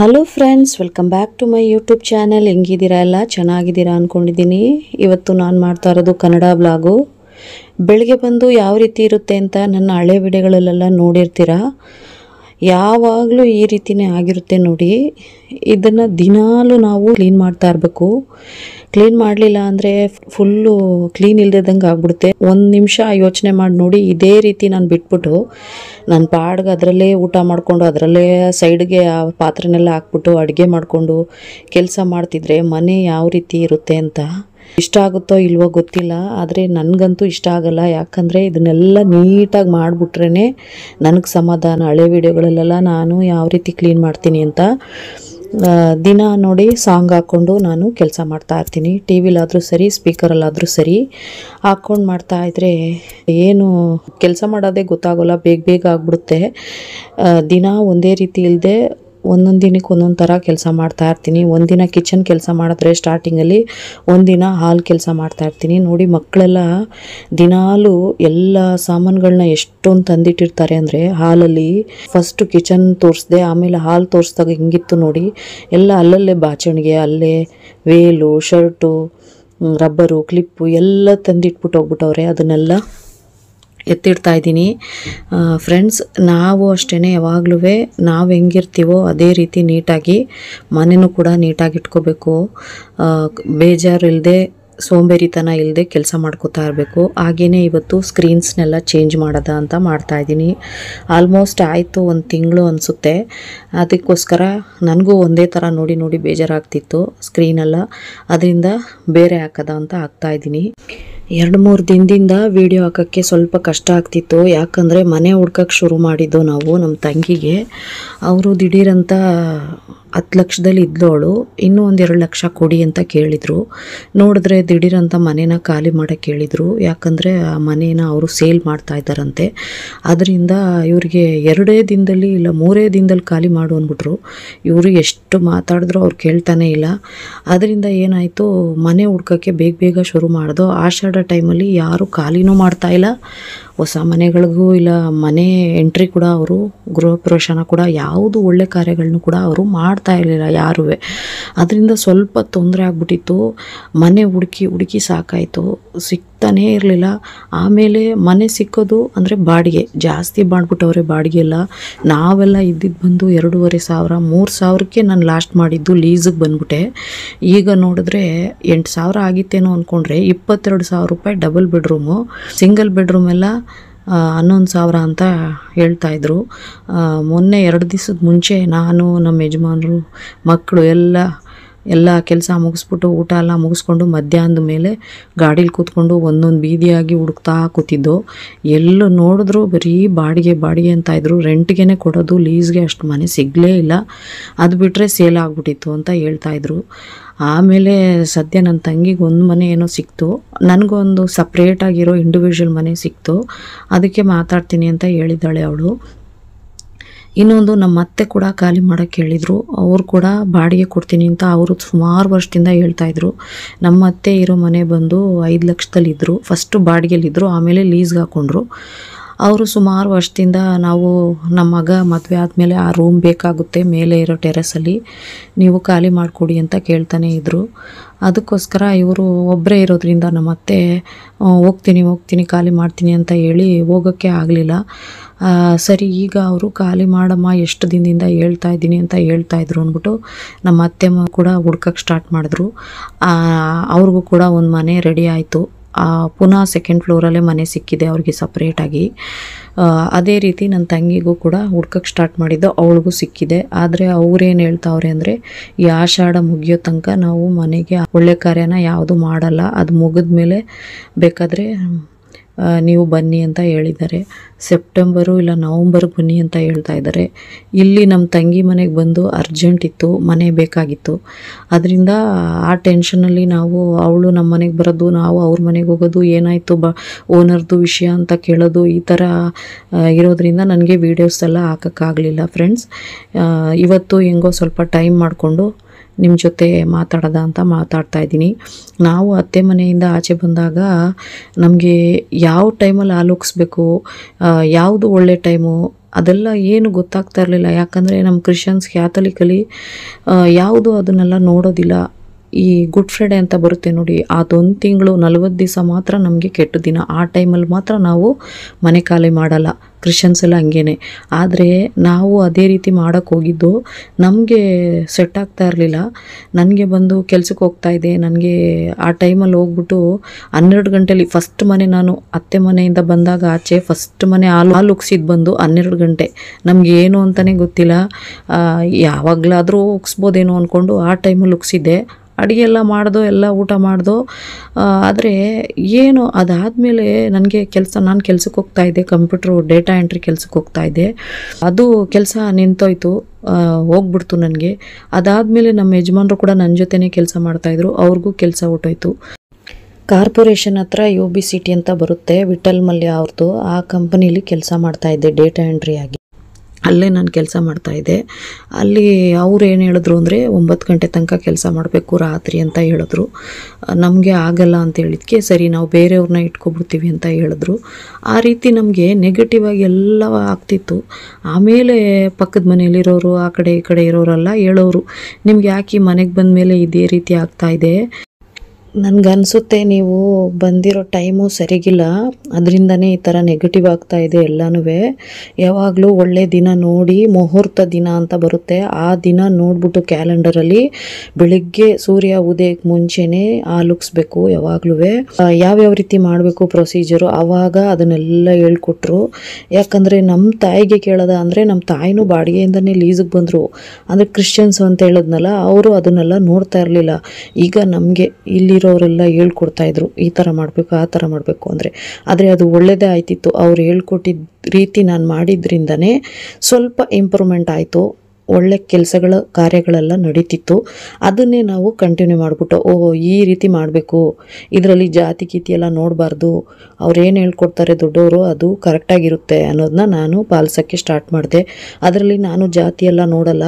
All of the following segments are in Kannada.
Hello friends welcome back to my YouTube channel ಹೆಂಗಿದ್ದೀರಾ ಎಲ್ಲ? ಚೆನ್ನಾಗಿದ್ದೀರಾ ಅಂದ್ಕೊಂಡಿದ್ದೀನಿ ಇವತ್ತು ನಾನು ಮಾಡ್ತಾ ಇರೋದು ಕನ್ನಡ ಬ್ಲಾಗು ಬೆಳಗ್ಗೆ ಬಂದು ಯಾವ ರೀತಿ ಇರುತ್ತೆ ಅಂತ ನನ್ನ ಹಳೆ ವಿಡಿಯೋಗಳಲ್ಲೆಲ್ಲ ನೋಡಿರ್ತೀರ? ಯಾವಾಗಲೂ ಈ ರೀತಿಯೇ ಆಗಿರುತ್ತೆ ನೋಡಿ. ಇದನ್ನು ದಿನಾಲೂ ನಾವು ಕ್ಲೀನ್ ಮಾಡ್ತಾ ಇರಬೇಕು. ಕ್ಲೀನ್ ಮಾಡಲಿಲ್ಲ ಅಂದರೆ ಫುಲ್ಲು ಕ್ಲೀನ್ ಇಲ್ದಿದ್ದಂಗೆ ಆಗ್ಬಿಡುತ್ತೆ. ಒಂದು ನಿಮಿಷ ಯೋಚನೆ ಮಾಡಿ ನೋಡಿ, ಇದೇ ರೀತಿ ನಾನು ಬಿಟ್ಬಿಟ್ಟು ನನ್ನ ಪಾಡ್ಗೆ ಅದರಲ್ಲೇ ಊಟ ಮಾಡಿಕೊಂಡು, ಅದರಲ್ಲೇ ಸೈಡ್ಗೆ ಆ ಪಾತ್ರೆನೆಲ್ಲ ಹಾಕ್ಬಿಟ್ಟು ಅಡುಗೆ ಮಾಡಿಕೊಂಡು ಕೆಲಸ ಮಾಡ್ತಿದ್ರೆ ಮನೆ ಯಾವ ರೀತಿ ಇರುತ್ತೆ ಅಂತ ಇಷ್ಟ ಆಗುತ್ತೋ ಇಲ್ವೋ ಗೊತ್ತಿಲ್ಲ. ಆದರೆ ನನಗಂತೂ ಇಷ್ಟ ಆಗಲ್ಲ. ಯಾಕಂದರೆ ಇದನ್ನೆಲ್ಲ ನೀಟಾಗಿ ಮಾಡಿಬಿಟ್ರೇ ನನಗೆ ಸಮಾಧಾನ. ಹಳೆ ವಿಡಿಯೋಗಳಲ್ಲೆಲ್ಲ ನಾನು ಯಾವ ರೀತಿ ಕ್ಲೀನ್ ಮಾಡ್ತೀನಿ ಅಂತ ದಿನ ನೋಡಿ ಸಾಂಗ್ ಹಾಕ್ಕೊಂಡು ನಾನು ಕೆಲಸ ಮಾಡ್ತಾ ಇರ್ತೀನಿ. ಟಿ ವಿಲಾದರೂ ಸರಿ, ಸ್ಪೀಕರಲ್ಲಾದರೂ ಸರಿ. ಹಾಕ್ಕೊಂಡು ಮಾಡ್ತಾ ಇದ್ದರೆ ಏನು ಕೆಲಸ ಮಾಡೋದೇ ಗೊತ್ತಾಗೋಲ್ಲ, ಬೇಗ ಬೇಗ ಆಗ್ಬಿಡುತ್ತೆ. ದಿನ ಒಂದೇ ರೀತಿ ಇಲ್ಲದೆ ಒಂದೊಂದು ದಿನಕ್ಕೆ ಒಂದೊಂದು ಥರ ಕೆಲಸ ಮಾಡ್ತಾಯಿರ್ತೀನಿ ಒಂದಿನ ಕಿಚನ್ ಕೆಲಸ ಮಾಡಿದ್ರೆ ಸ್ಟಾರ್ಟಿಂಗಲ್ಲಿ ಒಂದಿನ ಹಾಲ್ ಕೆಲಸ ಮಾಡ್ತಾಯಿರ್ತೀನಿ ನೋಡಿ ಮಕ್ಕಳೆಲ್ಲ ದಿನಾಲು ಎಲ್ಲ ಸಾಮಾನುಗಳನ್ನ ಎಷ್ಟೊಂದು ತಂದಿಟ್ಟಿರ್ತಾರೆ ಅಂದರೆ ಹಾಲಲ್ಲಿ ಫಸ್ಟು ಕಿಚನ್ ತೋರಿಸ್ದೆ, ಆಮೇಲೆ ಹಾಲು ತೋರಿಸ್ದಾಗ ಹಿಂಗಿತ್ತು ನೋಡಿ, ಎಲ್ಲ ಅಲ್ಲಲ್ಲೇ ಬಾಚಣಿಗೆ, ಅಲ್ಲೇ ವೇಲು ಶರ್ಟು ರಬ್ಬರು ಕ್ಲಿಪ್ಪು ಎಲ್ಲ ತಂದಿಟ್ಬಿಟ್ಟು ಹೋಗ್ಬಿಟ್ಟವ್ರೆ. ಅದನ್ನೆಲ್ಲ ಎತ್ತಿಡ್ತಾ ಇದ್ದೀನಿ. ಫ್ರೆಂಡ್ಸ್ ನಾವು ಅಷ್ಟೇ ಯಾವಾಗಲೂ ನಾವು ಹೆಂಗಿರ್ತೀವೋ ಅದೇ ರೀತಿ ನೀಟಾಗಿ ಮನೆಯೂ ಕೂಡ ನೀಟಾಗಿ ಇಟ್ಕೋಬೇಕು. ಬೇಜಾರಿಲ್ಲದೆ ಸೋಂಬೇರಿತನ ಇಲ್ಲದೆ ಕೆಲಸ ಮಾಡ್ಕೋತಾ ಇರಬೇಕು. ಹಾಗೆಯೇ ಇವತ್ತು ಸ್ಕ್ರೀನ್ಸ್ನೆಲ್ಲ ಚೇಂಜ್ ಮಾಡೋದ ಅಂತ ಮಾಡ್ತಾ ಇದ್ದೀನಿ. ಆಲ್ಮೋಸ್ಟ್ ಆಯಿತು, ಒಂದು ತಿಂಗಳು ಅನಿಸುತ್ತೆ. ಅದಕ್ಕೋಸ್ಕರ ನನಗೂ ಒಂದೇ ಥರ ನೋಡಿ ನೋಡಿ ಬೇಜಾರಾಗ್ತಿತ್ತು ಸ್ಕ್ರೀನೆಲ್ಲ ಅದರಿಂದ ಬೇರೆ ಹಾಕದ ಅಂತ ಹಾಕ್ತಾ ಇದ್ದೀನಿ. ಎರಡು ಮೂರು ದಿನದಿಂದ ವಿಡಿಯೋ ಹಾಕೋಕ್ಕೆ ಸ್ವಲ್ಪ ಕಷ್ಟ ಆಗ್ತಿತ್ತು. ಯಾಕಂದರೆ ಮನೆ ಹುಡ್ಕಕ್ಕೆ ಶುರು ಮಾಡಿದ್ದು ನಾವು ನಮ್ಮ ತಂಗಿಗೆ. ಅವರು ದಿಢೀರಂತ ಹತ್ತು ಲಕ್ಷದಲ್ಲಿ ಇದ್ದೋಳು. ಇನ್ನೂ ಒಂದು ಎರಡು ಲಕ್ಷ ಕೊಡಿ ಅಂತ ಕೇಳಿದರು. ನೋಡಿದ್ರೆ ದಿಢೀರಂತ ಮನೇನ ಖಾಲಿ ಮಾಡೋಕ್ಕೆ ಕೇಳಿದರು ಯಾಕಂದರೆ ಆ ಮನೇನ ಅವರು ಸೇಲ್ ಮಾಡ್ತಾ ಇದ್ದಾರಂತೆ. ಅದರಿಂದ ಇವರಿಗೆ ಎರಡೇ ದಿನದಲ್ಲಿ ಇಲ್ಲ, ಮೂರೇ ದಿನದಲ್ಲಿ ಖಾಲಿ ಮಾಡು ಅಂದ್ಬಿಟ್ರು. ಇವರು ಎಷ್ಟು ಮಾತಾಡಿದ್ರು ಅವ್ರು ಕೇಳ್ತಾನೆ ಇಲ್ಲ. ಅದರಿಂದ ಏನಾಯಿತು, ಮನೆ ಹುಡ್ಕೋಕ್ಕೆ ಬೇಗ ಬೇಗ ಶುರು ಮಾಡಿದೋ. ಆಷಾಢ ಟೈಮಲ್ಲಿ ಯಾರು ಖಾಲಿನೂ ಮಾಡ್ತಾ ಇಲ್ಲ. ಹೊಸ ಮನೆಗಳಿಗೂ ಇಲ್ಲ, ಮನೆ ಎಂಟ್ರಿ ಕೂಡ ಅವರು, ಗೃಹ ಪ್ರವೇಶನ ಕೂಡ ಯಾವುದು ಒಳ್ಳೆ ಕಾರ್ಯಗಳನ್ನು ಕೂಡ ಅವರು ಮಾಡ್ತಾ ಇರಲಿಲ್ಲ ಯಾರೂ ಅದರಿಂದ ಸ್ವಲ್ಪ ತೊಂದರೆ ಆಗ್ಬಿಟ್ಟಿತ್ತು. ಮನೆ ಹುಡುಕಿ ಹುಡುಕಿ ಸಾಕಾಯಿತು. ಸಿಗ್ತಾನೇ ಇರಲಿಲ್ಲ. ಆಮೇಲೆ ಮನೆ ಸಿಕ್ಕೋದು ಅಂದರೆ ಬಾಡಿಗೆ. ಜಾಸ್ತಿ ಮಾಡಿಬಿಟ್ಟವ್ರೆ ಬಾಡಿಗೆ ಎಲ್ಲ. ನಾವೆಲ್ಲ ಇದ್ದಿದ್ದು ಬಂದು ಎರಡೂವರೆ ಸಾವಿರ, ಮೂರು ಸಾವಿರಕ್ಕೆ ನಾನು ಲಾಸ್ಟ್ ಮಾಡಿದ್ದು ಲೀಸಿಗೆ ಬಂದ್ಬಿಟ್ಟೆ. ಈಗ ನೋಡಿದ್ರೆ ಎಂಟು ಸಾವಿರ ಆಗಿತ್ತೇನೋ ಅಂದ್ಕೊಂಡ್ರೆ ಇಪ್ಪತ್ತೆರಡು ಸಾವಿರ ರೂಪಾಯಿ ಡಬಲ್ ಬೆಡ್ರೂಮು ಸಿಂಗಲ್ ಬೆಡ್ರೂಮ್ ಎಲ್ಲ ಹನ್ನೊಂದು ಸಾವಿರ ಅಂತ ಹೇಳ್ತಾಯಿದ್ರು ಮೊನ್ನೆ ಎರಡು ದಿವಸದ ಮುಂಚೆ ನಾನು ನಮ್ಮ ಯಜಮಾನರು, ಮಕ್ಕಳು ಎಲ್ಲ ಎಲ್ಲ ಕೆಲಸ ಮುಗಿಸ್ಬಿಟ್ಟು ಊಟ ಎಲ್ಲ ಮುಗಿಸ್ಕೊಂಡು ಮಧ್ಯಾಹ್ನದ ಮೇಲೆ ಗಾಡೀಲಿ ಕೂತ್ಕೊಂಡು ಒಂದೊಂದು ಬೀದಿಯಾಗಿ ಹುಡುಕ್ತಾ ಕೂತಿದ್ದು. ಎಲ್ಲೂ ನೋಡಿದ್ರು ಬರೀ ಬಾಡಿಗೆ ಬಾಡಿಗೆ ಅಂತ ಇದ್ರು. ರೆಂಟ್ಗೆ ಕೊಡೋದು, ಲೀಸ್ಗೆ ಅಷ್ಟು ಮನೆ ಸಿಗಲೇ ಇಲ್ಲ. ಅದು ಬಿಟ್ಟರೆ ಸೇಲ್ ಆಗಿಬಿಟ್ಟಿತ್ತು ಅಂತ ಹೇಳ್ತಾಯಿದ್ರು ಆಮೇಲೆ ಸದ್ಯ ನನ್ನ ತಂಗಿಗೆ ಒಂದು ಮನೆ ಏನೋ ಸಿಕ್ತು. ನನಗೊಂದು ಸಪ್ರೇಟಾಗಿರೋ ಇಂಡಿವಿಜುವಲ್ ಮನೆ ಸಿಕ್ತು. ಅದಕ್ಕೆ ಮಾತಾಡ್ತೀನಿ ಅಂತ ಹೇಳಿದ್ದಾಳೆ ಅವಳು. ಇನ್ನೊಂದು ನಮ್ಮ ಅತ್ತೆ ಕೂಡ ಖಾಲಿ ಮಾಡೋಕ್ಕೆ ಹೇಳಿದರು. ಅವರು ಕೂಡ ಬಾಡಿಗೆ ಕೊಡ್ತೀನಿ ಅಂತ ಅವರು ಸುಮಾರು ವರ್ಷದಿಂದ ಹೇಳ್ತಾ ಇದ್ರು. ನಮ್ಮ ಅತ್ತೆ ಇರೋ ಮನೆ ಬಂದು ಐದು ಲಕ್ಷದಲ್ಲಿದ್ದರು ಫಸ್ಟು ಬಾಡಿಗೆಲಿದ್ದರು ಆಮೇಲೆ ಲೀಸ್ಗೆ ಹಾಕ್ಕೊಂಡ್ರು ಅವರು ಸುಮಾರು ವರ್ಷದಿಂದ ನಾವು ನಮ್ಮ ಮಗ ಮದುವೆ ಆದಮೇಲೆ ಆ ರೂಮ್ ಬೇಕಾಗುತ್ತೆ ಮೇಲೆ ಇರೋ ಟೆರೆಸಲ್ಲಿ ನೀವು ಖಾಲಿ ಮಾಡಿಕೊಡಿ ಅಂತ ಕೇಳ್ತಾನೆ ಇದ್ದರು ಅದಕ್ಕೋಸ್ಕರ ಇವರು ಒಬ್ಬರೇ ಇರೋದ್ರಿಂದ ನಮ್ಮ ಅತ್ತೆ ಹೋಗ್ತೀನಿ ಹೋಗ್ತೀನಿ, ಖಾಲಿ ಮಾಡ್ತೀನಿ ಅಂತ ಹೇಳಿ ಹೋಗೋಕ್ಕೆ ಆಗಲಿಲ್ಲ. ಸರಿ, ಈಗ ಅವರು ಖಾಲಿ ಮಾಡಮ್ಮ, ಎಷ್ಟು ದಿನದಿಂದ ಹೇಳ್ತಾ ಇದ್ದೀನಿ ಅಂತ ಹೇಳ್ತಾ ಇದ್ರು ಅಂದ್ಬಿಟ್ಟು ನಮ್ಮ ಅತ್ತೆಮ್ಮ ಕೂಡ ಹುಡ್ಕಕ್ಕೆ ಸ್ಟಾರ್ಟ್ ಮಾಡಿದ್ರು. ಅವ್ರಿಗೂ ಕೂಡ ಒಂದು ಮನೆ ರೆಡಿ ಆಯಿತು. ಪುನಃ ಸೆಕೆಂಡ್ ಫ್ಲೋರಲ್ಲೇ ಮನೆ ಸಿಕ್ಕಿದೆ ಅವ್ರಿಗೆ ಸಪ್ರೇಟಾಗಿ ಅದೇ ರೀತಿ ನನ್ನ ತಂಗಿಗೂ ಕೂಡ ಹುಡ್ಕಕ್ಕೆ ಸ್ಟಾರ್ಟ್ ಮಾಡಿದ್ದು ಅವಳಿಗೂ ಸಿಕ್ಕಿದೆ. ಆದರೆ ಅವ್ರೇನು ಹೇಳ್ತಾವ್ರೆ ಅಂದರೆ, ಈ ಆಷಾಢ ಮುಗಿಯೋ ತನಕ ನಾವು ಮನೆಗೆ ಒಳ್ಳೆ ಕಾರ್ಯನ ಯಾವುದು ಮಾಡಲ್ಲ. ಅದು ಮುಗಿದ ಮೇಲೆ ಬೇಕಾದರೆ ನೀವು ಬನ್ನಿ ಅಂತ ಹೇಳಿದ್ದಾರೆ. ಸೆಪ್ಟೆಂಬರು ಇಲ್ಲ ನವಂಬರ್ಗೆ ಬನ್ನಿ ಅಂತ ಹೇಳ್ತಾ ಇದ್ದಾರೆ. ಇಲ್ಲಿ ನಮ್ಮ ತಂಗಿ ಮನೆಗೆ ಬಂದು ಅರ್ಜೆಂಟ್ ಇತ್ತು, ಮನೆ ಬೇಕಾಗಿತ್ತು. ಅದರಿಂದ ಆ ಟೆನ್ಷನಲ್ಲಿ ನಾವು, ಅವಳು ನಮ್ಮ ಮನೆಗೆ ಬರೋದು, ನಾವು ಅವ್ರ ಮನೆಗೆ ಹೋಗೋದು, ಏನಾಯಿತು ಬ ಓನರ್ದು ವಿಷಯ ಅಂತ ಕೇಳೋದು, ಈ ಥರ ಇರೋದ್ರಿಂದ ನನಗೆ ವೀಡಿಯೋಸ್ ಎಲ್ಲ ಹಾಕೋಕ್ಕಾಗಲಿಲ್ಲ ಫ್ರೆಂಡ್ಸ್ ಇವತ್ತು ಹೆಂಗೋ ಸ್ವಲ್ಪ ಟೈಮ್ ಮಾಡಿಕೊಂಡು ನಿಮ್ಮ ಜೊತೆ ಮಾತಾಡೋದ ಅಂತ ಮಾತಾಡ್ತಾ ಇದ್ದೀನಿ. ನಾವು ಅತ್ತೆ ಮನೆಯಿಂದ ಆಚೆ ಬಂದಾಗ ನಮಗೆ ಯಾವ ಟೈಮಲ್ಲಿ ಆಲೋಕಿಸ್ಬೇಕು ಯಾವುದು ಒಳ್ಳೆ ಟೈಮು, ಅದೆಲ್ಲ ಏನು ಗೊತ್ತಾಗ್ತಾ ಇರಲಿಲ್ಲ. ಯಾಕಂದರೆ ನಮ್ಮ ಕ್ರಿಶ್ಚಿಯನ್ಸ್ ಕ್ಯಾಥಲಿಕಲಿ ಯಾವುದು ಅದನ್ನೆಲ್ಲ ನೋಡೋದಿಲ್ಲ. ಈ ಗುಡ್ ಫ್ರೈಡೇ ಅಂತ ಬರುತ್ತೆ ನೋಡಿ, ಅದೊಂದು ತಿಂಗಳು ನಲವತ್ತು ದಿವಸ ಮಾತ್ರ ನಮಗೆ ಕೆಟ್ಟ ದಿನ. ಆ ಟೈಮಲ್ಲಿ ಮಾತ್ರ ನಾವು ಮನೆ ಖಾಲಿ ಮಾಡಲ್ಲ. ಕ್ರಿಶ್ಚಿಯನ್ಸ್ ಎಲ್ಲ ಹಂಗೇನೆ. ಆದರೆ ನಾವು ಅದೇ ರೀತಿ ಮಾಡೋಕ್ಕೆ ಹೋಗಿದ್ದು ನಮಗೆ ಸೆಟ್ ಆಗ್ತಾ ಇರಲಿಲ್ಲ. ನನಗೆ ಬಂದು ಕೆಲಸಕ್ಕೆ ಹೋಗ್ತಾ ಇದೆ ನನಗೆ ಆ ಟೈಮಲ್ಲಿ ಹೋಗ್ಬಿಟ್ಟು ಹನ್ನೆರಡು ಗಂಟೆಲಿ ಫಸ್ಟ್ ಮನೆ ನಾನು ಅತ್ತೆ ಮನೆಯಿಂದ ಬಂದಾಗ ಆಚೆ ಫಸ್ಟ್ ಮನೆ ಹಾಲು ಹಾಲು ಉಗ್ಸಿದ್ದು ಬಂದು ಹನ್ನೆರಡು ಗಂಟೆ. ನಮಗೆ ಏನು ಅಂತಲೇ ಗೊತ್ತಿಲ್ಲ. ಯಾವಾಗಲಾದರೂ ಉಗ್ಸ್ಬೋದೇನೋ ಅಂದ್ಕೊಂಡು ಆ ಟೈಮಲ್ಲಿ ಉಗ್ಸಿದ್ದೆ. ಅಡುಗೆ ಎಲ್ಲ ಮಾಡ್ದೋ, ಎಲ್ಲ ಊಟ ಮಾಡ್ದೋ ಆದರೆ ಏನು ಅದಾದಮೇಲೆ ನನಗೆ ಕೆಲಸ, ನಾನು ಕೆಲ್ಸಕ್ಕೆ ಹೋಗ್ತಾ ಇದ್ದೆ, ಕಂಪ್ಯೂಟ್ರು ಡೇಟಾ ಎಂಟ್ರಿ ಕೆಲ್ಸಕ್ಕೆ ಹೋಗ್ತಾ ಇದ್ದೆ. ಅದು ಕೆಲಸ ನಿಂತೋಯ್ತು ಹೋಗ್ಬಿಡ್ತು ನನಗೆ. ಅದಾದಮೇಲೆ ನಮ್ಮ ಯಜಮಾನರು ಕೂಡ ನನ್ನ ಜೊತೆನೇ ಕೆಲಸ ಮಾಡ್ತಾಯಿದ್ರು ಅವ್ರಿಗೂ ಕೆಲಸ ಹೊಟ್ಟೋಯ್ತು ಕಾರ್ಪೊರೇಷನ್ ಹತ್ರ ಯು ಬಿ ಸಿ ಟಿ ಅಂತ ಬರುತ್ತೆ ವಿಠಲ್ ಮಲ್ಯ ಅವ್ರದ್ದು ಆ ಕಂಪನಿಲಿ ಕೆಲಸ ಮಾಡ್ತಾ ಇದ್ದೆ, ಡೇಟಾ ಎಂಟ್ರಿ ಆಗಿ. ಅಲ್ಲೇ ನಾನು ಕೆಲಸ ಮಾಡ್ತಾ ಇದ್ದೆ. ಅಲ್ಲಿ ಅವ್ರು ಏನು ಹೇಳಿದ್ರು ಅಂದರೆ ಒಂಬತ್ತು ಗಂಟೆ ತನಕ ಕೆಲಸ ಮಾಡಬೇಕು ರಾತ್ರಿ ಅಂತ ಹೇಳಿದ್ರು. ನಮಗೆ ಆಗಲ್ಲ ಅಂತ ಹೇಳಿದ್ಕೆ ಸರಿ ನಾವು ಬೇರೆಯವ್ರನ್ನ ಇಟ್ಕೊಬಿಡ್ತೀವಿ ಅಂತ ಹೇಳಿದ್ರು. ಆ ರೀತಿ ನಮಗೆ ನೆಗೆಟಿವ್ ಆಗಿ ಎಲ್ಲ ಆಗ್ತಿತ್ತು. ಆಮೇಲೆ ಪಕ್ಕದ ಮನೆಯಲ್ಲಿರೋರು, ಆ ಕಡೆ ಈ ಕಡೆ ಇರೋರೆಲ್ಲ ಹೇಳೋರು, ನಿಮ್ಗೆ ಯಾಕೆ ಮನೆಗೆ ಬಂದ ಮೇಲೆ ಇದೇ ರೀತಿ ಆಗ್ತಾ ಇದೆ? ನನಗನ್ಸುತ್ತೆ ನೀವು ಬಂದಿರೋ ಟೈಮು ಸರಿಗಿಲ್ಲ. ಅದರಿಂದನೇ ಈ ಥರ ನೆಗೆಟಿವ್ ಆಗ್ತಾ ಇದೆ ಎಲ್ಲನೂ ಯಾವಾಗಲೂ ಒಳ್ಳೆ ದಿನ ನೋಡಿ ಮುಹೂರ್ತ ದಿನ ಅಂತ ಬರುತ್ತೆ. ಆ ದಿನ ನೋಡ್ಬಿಟ್ಟು ಕ್ಯಾಲೆಂಡರಲ್ಲಿ ಬೆಳಿಗ್ಗೆ ಸೂರ್ಯ ಉದಯಕ್ಕೆ ಮುಂಚೆನೇ ಆಲುಕ್ಸ್ಬೇಕು ಯಾವಾಗಲೂ ಯಾವ್ಯಾವ ರೀತಿ ಮಾಡಬೇಕು ಪ್ರೊಸೀಜರು ಆವಾಗ ಅದನ್ನೆಲ್ಲ ಹೇಳ್ಕೊಟ್ರು. ಯಾಕಂದರೆ ನಮ್ಮ ತಾಯಿಗೆ ಕೇಳೋದ ಅಂದರೆ ನಮ್ಮ ತಾಯಿನೂ ಬಾಡಿಗೆಯಿಂದನೇ ಲೀಸಿಗೆ ಬಂದರು. ಅಂದರೆ ಕ್ರಿಶ್ಚಿಯನ್ಸ್ ಅಂತ ಹೇಳಿದ್ನಲ್ಲ, ಅವರು ಅದನ್ನೆಲ್ಲ ನೋಡ್ತಾ ಇರಲಿಲ್ಲ. ಈಗ ನಮಗೆ ಇಲ್ಲಿರೋರೆಲ್ಲ ಹೇಳ್ಕೊಡ್ತಾ ಇದ್ರು, ಈ ಥರ ಮಾಡಬೇಕು, ಆ ಥರ ಮಾಡಬೇಕು ಅಂದರೆ. ಆದರೆ ಅದು ಒಳ್ಳೆಯದೇ ಆಯ್ತಿತ್ತು. ಅವ್ರು ಹೇಳ್ಕೊಟ್ಟಿದ್ದ ರೀತಿ ನಾನು ಮಾಡಿದ್ರಿಂದನೇ ಸ್ವಲ್ಪ ಇಂಪ್ರೂವ್ಮೆಂಟ್ ಆಯಿತು. ಒಳ್ಳೆ ಕೆಲಸಗಳ, ಕಾರ್ಯಗಳೆಲ್ಲ ನಡೀತಿತ್ತು. ಅದನ್ನೇ ನಾವು ಕಂಟಿನ್ಯೂ ಮಾಡಿಬಿಟ್ಟು ಓ ಈ ರೀತಿ ಮಾಡಬೇಕು. ಇದರಲ್ಲಿ ಜಾತಿ ಗೀತಿ ಎಲ್ಲ ನೋಡಬಾರ್ದು. ಅವ್ರೇನು ಹೇಳ್ಕೊಡ್ತಾರೆ ದೊಡ್ಡವರು ಅದು ಕರೆಕ್ಟಾಗಿರುತ್ತೆ ಅನ್ನೋದನ್ನ ನಾನು ಪಾಲಿಸೋಕ್ಕೆ ಸ್ಟಾರ್ಟ್ ಮಾಡಿದೆ. ಅದರಲ್ಲಿ ನಾನು ಜಾತಿ ಎಲ್ಲ ನೋಡಲ್ಲ.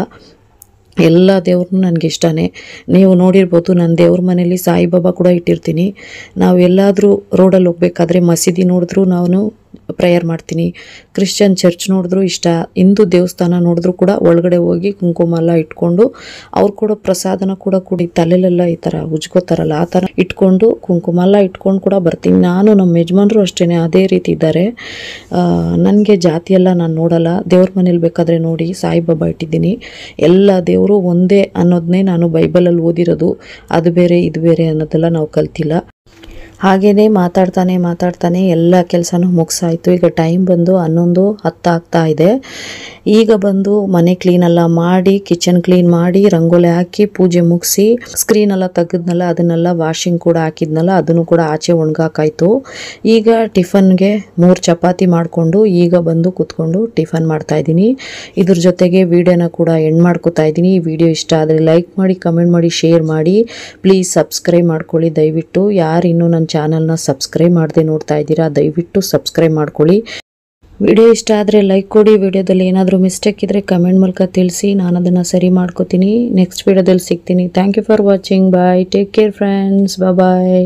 ಎಲ್ಲ ದೇವ್ರನ್ನೂ ನನಗೆ ಇಷ್ಟನೇ. ನೀವು ನೋಡಿರ್ಬೋದು ನನ್ನ ದೇವ್ರ ಮನೇಲಿ ಸಾಯಿಬಾಬಾ ಕೂಡ ಇಟ್ಟಿರ್ತೀನಿ. ನಾವು ಎಲ್ಲಾದರೂ ರೋಡಲ್ಲಿ ಹೋಗ್ಬೇಕಾದ್ರೆ ಮಸೀದಿ ನೋಡಿದ್ರೂ ನಾನು ಪ್ರೇಯರ್ ಮಾಡ್ತೀನಿ. ಕ್ರಿಶ್ಚಿಯನ್ ಚರ್ಚ್ ನೋಡಿದ್ರು ಇಷ್ಟ. ಹಿಂದೂ ದೇವಸ್ಥಾನ ನೋಡಿದ್ರು ಕೂಡ ಒಳಗಡೆ ಹೋಗಿ ಕುಂಕುಮ ಎಲ್ಲ ಇಟ್ಕೊಂಡು ಅವ್ರು ಕೂಡ ಪ್ರಸಾದನ ಕೂಡ ಕುಡಿ, ತಲೆಲೆಲ್ಲ ಈ ಥರ ಉಜ್ಕೋತಾರಲ್ಲ, ಆ ಥರ ಇಟ್ಕೊಂಡು ಕುಂಕುಮ ಎಲ್ಲ ಇಟ್ಕೊಂಡು ಕೂಡ ಬರ್ತೀನಿ. ನಾನು ನಮ್ಮ ಯಜಮಾನ್ರು ಅಷ್ಟೇ ಅದೇ ರೀತಿ ಇದ್ದಾರೆ. ನನಗೆ ಜಾತಿ ಎಲ್ಲ ನಾನು ನೋಡಲ್ಲ. ದೇವ್ರ ಮನೇಲಿ ಬೇಕಾದರೆ ನೋಡಿ, ಸಾಯಿಬಾಬಾ ಇಟ್ಟಿದ್ದೀನಿ. ಎಲ್ಲ ದೇವರು ಒಂದೇ ಅನ್ನೋದನ್ನೇ ನಾನು ಬೈಬಲಲ್ಲಿ ಓದಿರೋದು. ಅದು ಬೇರೆ, ಇದು ಬೇರೆ ಅನ್ನೋದೆಲ್ಲ ನಾವು ಕಲ್ತಿಲ್ಲ. ಹಾಗೇನೆ ಮಾತಾಡ್ತಾನೆ ಮಾತಾಡ್ತಾನೆ ಎಲ್ಲ ಕೆಲಸನೂ ಮುಗಿಸಾಯಿತು. ಈಗ ಟೈಮ್ ಬಂದು ಹನ್ನೊಂದು ಹತ್ತಾಗ್ತಾ ಇದೆ. ಈಗ ಬಂದು ಮನೆ ಕ್ಲೀನ್ ಎಲ್ಲ ಮಾಡಿ ಕಿಚನ್ ಕ್ಲೀನ್ ಮಾಡಿ, ರಂಗೋಲಿ ಹಾಕಿ, ಪೂಜೆ ಮುಗಿಸಿ ಸ್ಕ್ರೀನ್ ಎಲ್ಲ ತೆಗೆದ್ನಲ್ಲ, ಅದನ್ನೆಲ್ಲ ವಾಷಿಂಗ್ ಕೂಡ ಹಾಕಿದ್ನಲ್ಲ, ಅದನ್ನು ಕೂಡ ಆಚೆ ಒಣಗಾಕಾಯ್ತು. ಈಗ ಟಿಫನ್ಗೆ ಮೂರು ಚಪಾತಿ ಮಾಡಿಕೊಂಡು ಈಗ ಬಂದು ಕೂತ್ಕೊಂಡು ಟಿಫನ್ ಮಾಡ್ತಾ ಇದ್ದೀನಿ. ಇದ್ರ ಜೊತೆಗೆ ವಿಡಿಯೋನ ಕೂಡ ಎಂಡ್ ಮಾಡ್ಕೋತಾ ಇದ್ದೀನಿ. ಈ ವಿಡಿಯೋ ಇಷ್ಟ ಆದರೆ ಲೈಕ್ ಮಾಡಿ ಕಮೆಂಟ್ ಮಾಡಿ ಶೇರ್ ಮಾಡಿ. ಪ್ಲೀಸ್ ಸಬ್ಸ್ಕ್ರೈಬ್ ಮಾಡ್ಕೊಳ್ಳಿ ದಯವಿಟ್ಟು. ಯಾರು ಇನ್ನೂ ನನ್ನ ಚಾನಲ್ನ ಸಬ್ಸ್ಕ್ರೈಬ್ ಮಾಡದೆ ನೋಡ್ತಾ ಇದ್ದೀರಾ, ದಯವಿಟ್ಟು ಸಬ್ಸ್ಕ್ರೈಬ್ ಮಾಡ್ಕೊಳ್ಳಿ. ವಿಡಿಯೋ ಇಷ್ಟ ಆದರೆ ಲೈಕ್ ಕೊಡಿ, ವಿಡಿಯೋದಲ್ಲಿ ಏನಾದರೂ ಮಿಸ್ಟೇಕ್ ಇದ್ದರೆ ಕಮೆಂಟ್ ಮೂಲಕ ತಿಳಿಸಿ ನಾನು ಅದನ್ನು ಸರಿ ಮಾಡ್ಕೋತೀನಿ. ನೆಕ್ಸ್ಟ್ ವಿಡಿಯೋದಲ್ಲಿ ಸಿಗ್ತೀನಿ. Thank you for watching bye take care friends bye